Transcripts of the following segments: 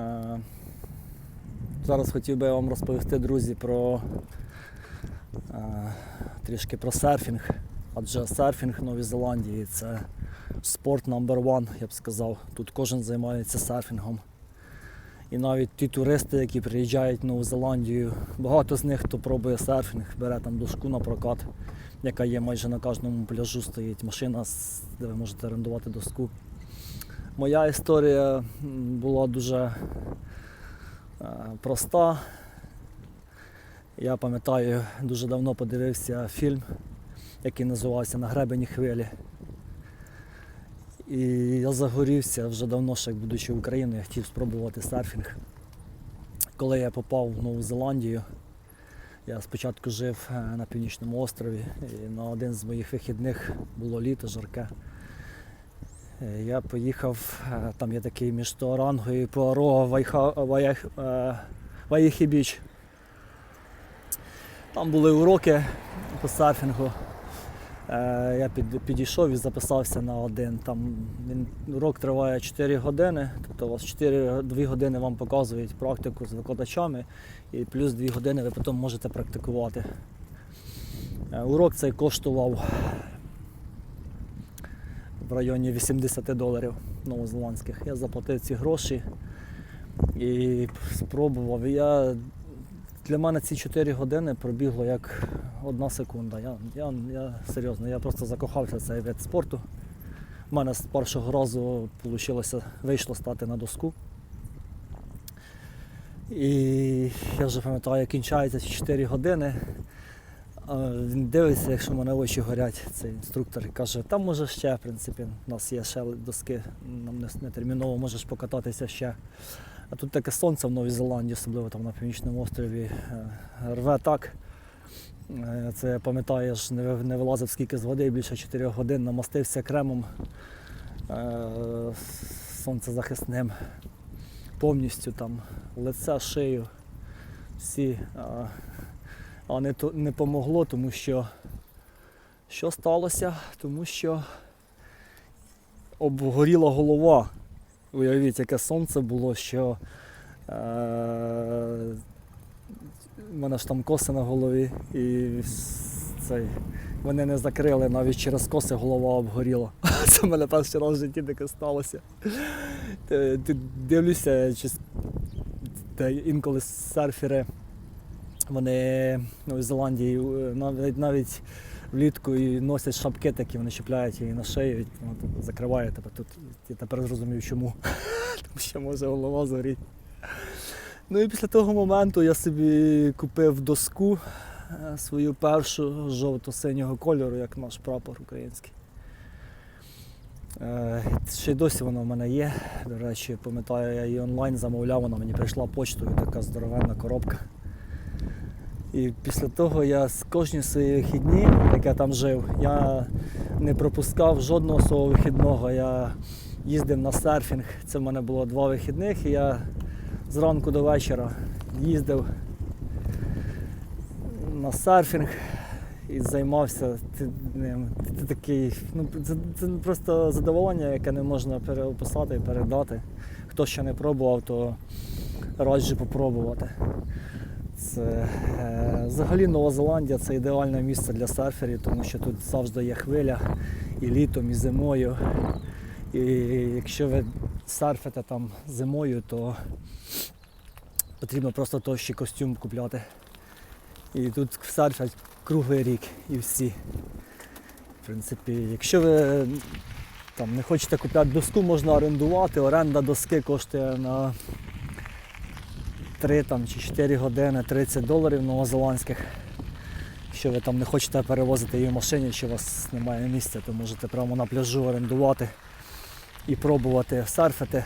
Е, Зараз хотів би вам розповісти, друзі, про е, трішки про серфінг. Адже серфінг в Новій Зеландії це спорт number one, я б сказав. Тут кожен займається серфінгом. І навіть ті туристи, які приїжджають в Нову Зеландію, багато з них, хто пробує серфінг, бере там дошку на прокат, яка є майже на кожному пляжу, стоїть машина, де ви можете орендувати доску. Моя історія була дуже е, проста. Я пам'ятаю, дуже давно подивився фільм, який називався На гребені хвилі. І я загорівся вже давно, ще будучи в Україні, я хотів спробувати серфінг. Коли я попав в Нову Зеландію, я спочатку жив е, на північному острові, і на один з моїх вихідних було літо жарке. Е, Я поїхав, е, там є такий між Туаранго і Пуаро Вайха, е. Там були уроки по серфінгу. Я підійшов і записався на один. Там він, урок триває 4 години, тобто у вас 4, 2 години вам показують практику з викладачами, і плюс 2 години ви потім можете практикувати. Урок цей коштував в районі 80 доларів новозеландських. Я заплатив ці гроші і спробував. Я, для мене ці 4 години пробігло як одна секунда. Я, я, я серйозно, я просто закохався в цей вид спорту. У мене з першого разу вийшло, вийшло стати на доску. І я вже пам'ятаю, кінчається ці 4 години. Він дивиться, якщо в мене очі горять, цей інструктор каже, там може ще, в принципі, у нас є ще доски, нам не, терміново можеш покататися ще. А тут таке сонце в Новій Зеландії, особливо там на північному острові, е, рве так. Е, Це я не, не вилазив скільки з води, більше 4 годин, намастився кремом е, сонцезахисним повністю там лице, шию, всі. А, а не, не помогло, тому що що сталося? Тому що обгоріла голова. Уявіть, яке сонце було, що е, в мене ж там коси на голові, і цей, вони не закрили, навіть через коси голова обгоріла. Це в мене перший раз в житті таке сталося. Дивлюся, чи, та інколи серфери, вони в Зеландії е, навіть, навіть влітку і носять шапки такі, вони чіпляють її на шию, і закриває тебе. Тут я тепер зрозумів чому. Тому що може голова згоріти. Ну і після того моменту я собі купив доску е, свою першу жовто-синього кольору, як наш прапор український. Е, Ще й досі вона в мене є. До речі, пам'ятаю, я її онлайн замовляв, вона мені прийшла почтою, така здоровенна коробка. І після того я з кожні свої вихідні, як я там жив, я не пропускав жодного свого вихідного. Я їздив на серфінг. Це в мене було два вихідних, і я зранку до вечора їздив на серфінг і займався ти- Ти, такий, ну, це, це просто задоволення, яке не можна переописати і передати. Хто ще не пробував, то раджу попробувати. Це, е, взагалі Нова Зеландія це ідеальне місце для серферів, тому що тут завжди є хвиля і літом, і зимою. І якщо ви серфите там зимою, то потрібно просто товщий костюм купляти. І тут серфять круглий рік і всі. В принципі, якщо ви там, не хочете купляти доску, можна орендувати. Оренда доски коштує на 3 там, чи 4 години 30 доларів новозеландських. Якщо ви там не хочете перевозити її в машині, чи у вас немає місця, то можете прямо на пляжу орендувати і пробувати серфити.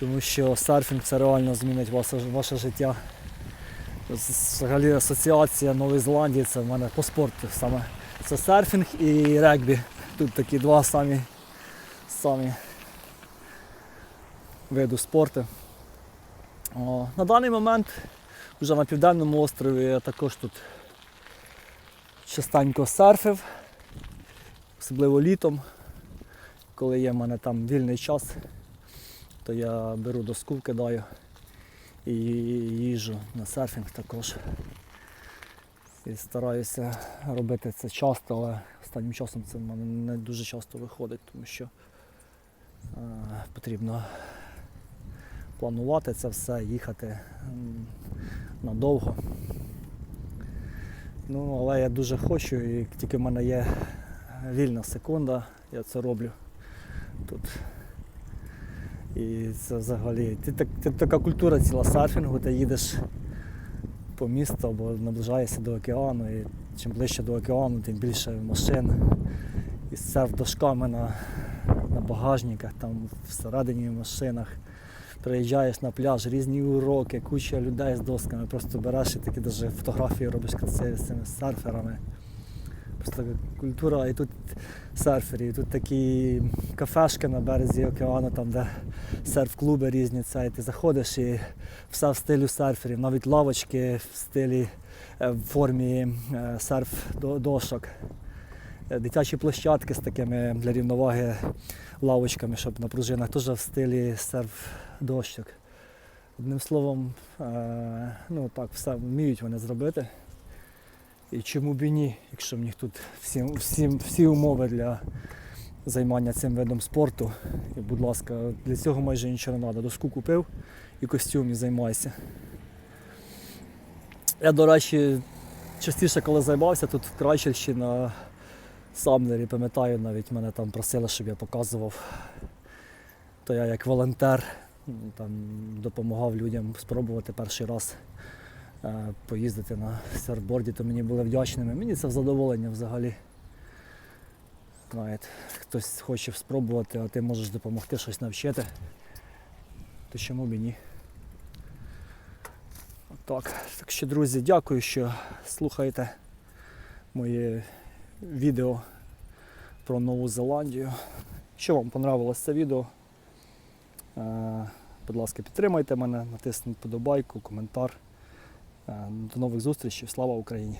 Тому що серфінг це реально змінить ваше, ваше життя. Взагалі асоціація Нової Зеландії це в мене по спорту саме. Це серфінг і регбі. Тут такі два самі, самі виду спорту. О, на даний момент вже на південному острові я також тут частенько серфив, особливо літом, коли є в мене там вільний час. то я беру доску, кидаю і їжджу на серфінг також. І стараюся робити це часто, але останнім часом це в мене не дуже часто виходить, тому що е, потрібно планувати це все, їхати надовго. Ну, але я дуже хочу, і тільки в мене є вільна секунда, я це роблю тут. І це взагалі. Ти, так, ти така культура ціла серфінгу, ти їдеш по місту або наближаєшся до океану. І чим ближче до океану, тим більше машин. І серф дошками на, на багажниках, там всередині в машинах. Приїжджаєш на пляж, різні уроки, куча людей з досками, просто береш і такі даже фотографії робиш красиві з цими серферами. Просто культура, і тут серфери, і тут такі кафешки на березі океану, там де серф-клуби різні, це, і ти заходиш і все в стилі серферів, навіть лавочки в стилі е, в формі е, серф-дошок. Е, Дитячі площадки з такими для рівноваги лавочками, щоб на пружинах теж в стилі серф-дощок. Одним словом, е, ну так, все вміють вони зробити. І чому б і ні, якщо в них тут всі, всі, всі умови для займання цим видом спорту. І, будь ласка, для цього майже нічого не треба. Доску купив і костюм і займайся. Я, до речі, частіше, коли займався тут в Крайчельщі на Самнері, пам'ятаю, навіть мене там просили, щоб я показував. То я як волонтер там, допомагав людям спробувати перший раз е, поїздити на серфборді, то мені були вдячними. Мені це в задоволення взагалі. Знаєте, хтось хоче спробувати, а ти можеш допомогти щось навчити. То чому б і ні? Так, так що, друзі, дякую, що слухаєте моє відео про Нову Зеландію. Якщо вам понравилось це відео, е, будь ласка, підтримайте мене, натисніть подобайку, коментар. Е, До нових зустрічей. Слава Україні!